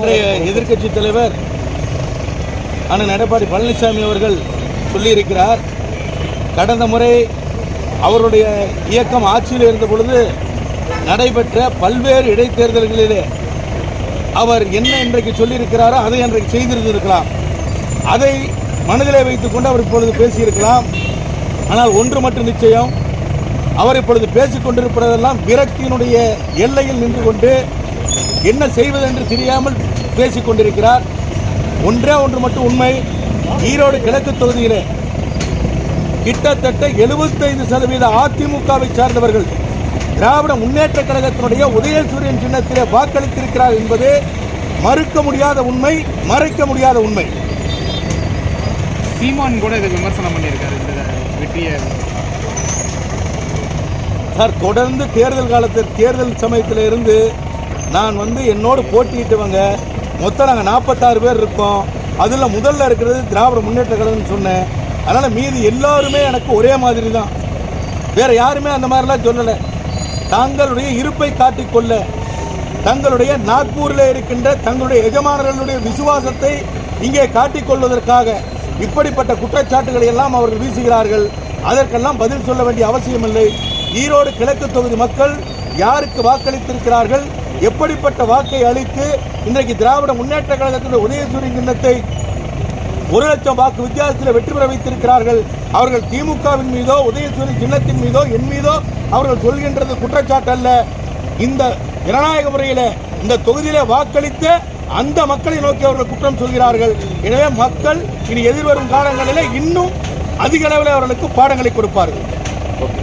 இன்றைய எதிர்க்கட்சி தலைவர் அண்ணன் எடப்பாடி பழனிசாமி அவர்கள் சொல்லியிருக்கிறார். கடந்த முறை அவருடைய இயக்கம் ஆட்சியில் இருந்த பொழுது நடைபெற்ற பல்வேறு இடைத்தேர்தல்களிலே அவர் என்ன இன்றைக்கு சொல்லியிருக்கிறாரோ அதை இன்றைக்கு செய்திருந்திருக்கலாம். அதை மனதிலே வைத்துக்கொண்டு அவர் இப்பொழுது பேசியிருக்கலாம். ஆனால் ஒன்று மட்டும் நிச்சயம் அவர் இப்பொழுது பேசிக் கொண்டிருப்பதெல்லாம் விரக்தியினுடைய எல்லையில் நின்று கொண்டு என்ன செய்வதென்று தெரியாமல் பேசிக் கொண்டிருக்கிறார் ஒன்றே ஒன்று மட்டும் உண்மை. ஈரோடு கிழக்கு தொகுதியிலே கிட்டத்தட்ட 75% சதவீத அதிமுகவை சார்ந்தவர்கள் திராவிட முன்னேற்ற கழகத்தினுடைய உதயசூரியன் சின்னத்திலே வாக்களித்திருக்கிறார் என்பது மறுக்க முடியாத உண்மை மறைக்க முடியாத உண்மை. சீமான் கூட இதை விமர்சனம் பண்ணியிருக்காரு இந்த வெற்றியை. சார் தொடர்ந்து தேர்தல் காலத்தில் தேர்தல் சமயத்தில் இருந்து நான் வந்து என்னோடு போட்டியிட்டவங்க மொத்தம் நாங்கள் நாற்பத்தாறு பேர் இருக்கோம். அதில் முதல்ல இருக்கிறது திராவிட முன்னேற்ற கழகம்னு சொன்னேன். அதனால் மீதி எல்லாருமே எனக்கு ஒரே மாதிரி தான் வேறு யாருமே அந்த மாதிரிலாம் சொல்லலை. தாங்களுடைய இருப்பை காட்டிக்கொள்ள தங்களுடைய நாக்பூரில் இருக்கின்ற தங்களுடைய எஜமானர்களுடைய விசுவாசத்தை இங்கே காட்டிக்கொள்வதற்காக இப்படிப்பட்ட குற்றச்சாட்டுகளை எல்லாம் அவர்கள் வீசுகிறார்கள். அதற்கெல்லாம் பதில் சொல்ல வேண்டிய அவசியமில்லை. ஈரோடு கிழக்கு தொகுதி மக்கள் யாருக்கு வாக்களித்திருக்கிறார்கள்? எப்படிப்பட்ட வாக்கை அளித்து இன்றைக்கு திராவிட முன்னேற்ற கழகத்தினுடைய உதயசூரி சின்னத்தை ஒரு லட்சம் வாக்கு வித்தியாசத்தில் வெற்றி பெற வைத்திருக்கிறார்கள். அவர்கள் திமுகவின் மீதோ உதயசூரி சின்னத்தின் மீதோ என் மீதோ அவர்கள் சொல்கின்றது குற்றச்சாட்டு அல்ல. இந்த ஜனநாயக முறையில் இந்த தொகுதியில் வாக்களித்த அந்த மக்களை நோக்கி அவர்கள் குற்றம் சொல்கிறார்கள். எனவே மக்கள் இனி எதிர்வரும் காலங்களில் இன்னும் அதிக அளவில் அவர்களுக்கு பாடங்களை கொடுப்பார்கள். ஓகே.